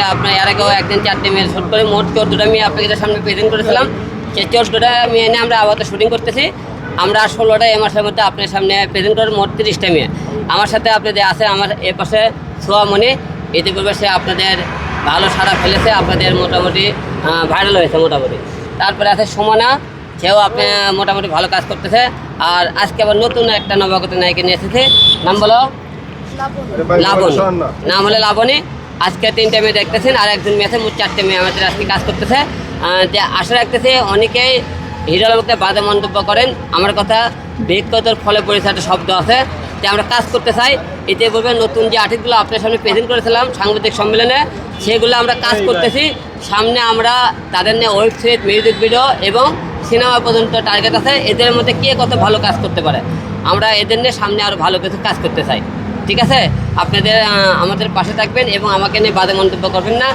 একটা আপনার এর আগেও একদিন চারটে মেয়ে শুট করে মোট চোদ্দোটা মেয়ে আপনাদের সামনে প্রেজেন্ট করেছিলাম সেই চোদ্দোটা মেয়ে নিয়ে আমরা আবার শুটিং করতেছি। আমরা ষোলোটা এ মাসের মধ্যে আপনার সামনে প্রেজেন্ট করার মোট তিরিশটা মেয়ে। আমার সাথে আপনাদের আছে আমার এ পাশে সোয়ামণি ইতিপূর্বে সে আপনাদের ভালো সাড়া ফেলেছে আপনাদের মোটামুটি ভাইরাল হয়েছে মোটামুটি। তারপরে আছে সুমনা সেও আপনি মোটামুটি ভালো কাজ করতেছে। আর আজকে আবার নতুন একটা নবাগত নায়িকা নিয়ে এসেছে। নাম বলো? লাবণ। নাম হলে লাবণী। আজকে তিনটে মেয়ে দেখতেছেন আর একজন মেয়ে আছে মোট চারটে মেয়ে আমাদের আজকে কাজ করতেছে। যে আশা রাখতেছে অনেকেই হিরো আলমকে বাদে মন্তব্য করেন। আমার কথা ব্যক্তিগতর ফলে পড়েছে একটা শব্দ আছে। যে আমরা কাজ করতে চাই এতে বলবে নতুন যে আর্টিস্টগুলো আপনার সামনে প্রেজেন্ট করেছিলাম সাংবাদিক সম্মেলনে সেগুলো আমরা কাজ করতেছি। সামনে আমরা তাদের নিয়ে ওয়েব সিরিজ মিউজিক ভিডিও এবং সিনেমা পর্যন্ত টার্গেট আছে। এদের মধ্যে কে কত ভালো কাজ করতে পারে? আমরা এদের নিয়ে সামনে আরও ভালো কিছু কাজ করতে চাই। ঠিক আছে আপনাদের আমাদের পাশে থাকবেন এবং আমাকে নিয়ে বাদে মন্তব্য করবেন না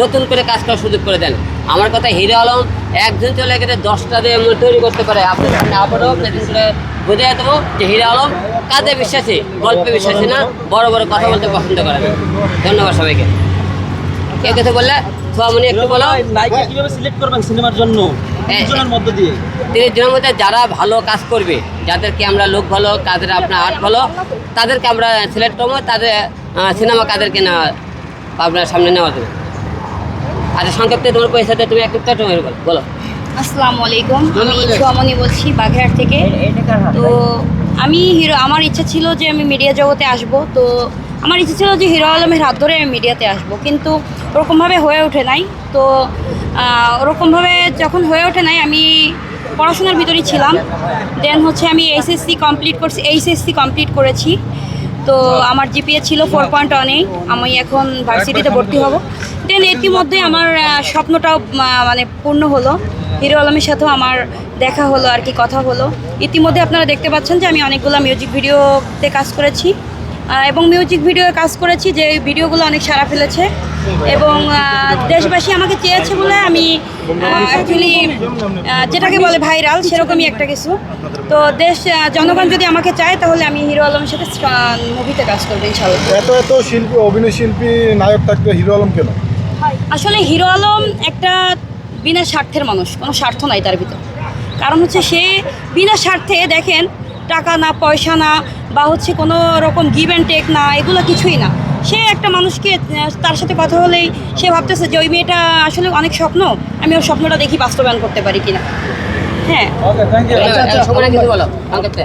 নতুন করে কাজ করার সুযোগ করে দেন আমার কথা হিরো আলম একজন চলে গেলে দশটা দিয়ে তৈরি করতে পারে আপনার সামনে আবারও প্রেজেন্ট করে বুঝে দেবো যে হিরো আলম কাজে বিশ্বাসী গল্পে বিশ্বাসী না বড় বড় কথা বলতে পছন্দ করে না ধন্যবাদ সবাইকে কে কথা বললে সোয়ামনি একটু বলো কীভাবে সিলেক্ট করবেন সিনেমার জন্য হ্যাঁ। তিনজনের দিয়ে। তিরিশ জনের মধ্যে যারা ভালো কাজ করবে যাদেরকে আমরা লোক ভালো তাদের আপনার আর্ট ভালো তাদেরকে আমরা সিলেক্ট করব তাদের সিনেমা কাদেরকে না আপনার সামনে নেওয়া দেবে আচ্ছা সংক্ষেপে তোমার পয়সাতে তুমি তোমার বলো বলো। আসসালামু আলাইকুম। আমি সোয়ামনি বলছি বাঘেরহাট থেকে। তো আমি হিরো আমার ইচ্ছা ছিল যে আমি মিডিয়া জগতে আসব। তো আমার ইচ্ছা ছিল যে হিরো আলমের হাত ধরে আমি মিডিয়াতে আসব। কিন্তু ওরকমভাবে হয়ে ওঠে নাই। তো ওরকমভাবে যখন হয়ে ওঠে নাই, আমি পড়াশোনার ভিতরেই ছিলাম। দেন হচ্ছে আমি এইচএসসি কমপ্লিট করছি এইচএসসি কমপ্লিট করেছি। তো আমার জিপিএ ছিল ফোর পয়েন্ট অনেই আমি এখন ভার্সিটিতে ভর্তি হব। দেন ইতিমধ্যে আমার স্বপ্নটাও মানে পূর্ণ হলো। হিরো আলমের সাথেও আমার দেখা হলো আর কি, কথা হলো। ইতিমধ্যে আপনারা দেখতে পাচ্ছেন যে আমি অনেকগুলো মিউজিক ভিডিওতে কাজ করেছি। এবং মিউজিক ভিডিও কাজ করেছি যে ভিডিওগুলো অনেক সারা ফেলেছে। এবং দেশবাসী আমাকে চেয়েছে বলে আমি অ্যাকচুয়ালি যেটাকে বলে ভাইরাল সেরকমই একটা কিছু। তো দেশ জনগণ যদি আমাকে চায় তাহলে আমি হিরো আলমের সাথে মুভিতে কাজ করব ইনশাল্লাহ এত এত শিল্পী অভিনয় শিল্পী নায়ক থাকতে হিরো আলম কেন? আসলে হিরো আলম একটা বিনা স্বার্থের মানুষ কোনো স্বার্থ নাই তার ভিতর। কারণ হচ্ছে সে বিনা স্বার্থে দেখেন টাকা না পয়সা না বা হচ্ছে কোনো রকম গিভ অ্যান্ড টেক না এগুলো কিছুই না। সে একটা মানুষকে তার সাথে কথা হলেই সে ভাবতেছে যে ওই মেয়েটা আসলে অনেক স্বপ্ন আমি ওর স্বপ্নটা দেখি বাস্তবায়ন করতে পারি কিনা। হ্যাঁ। ওকে থ্যাংক ইউ সময় কিছু বলো সংক্ষেপে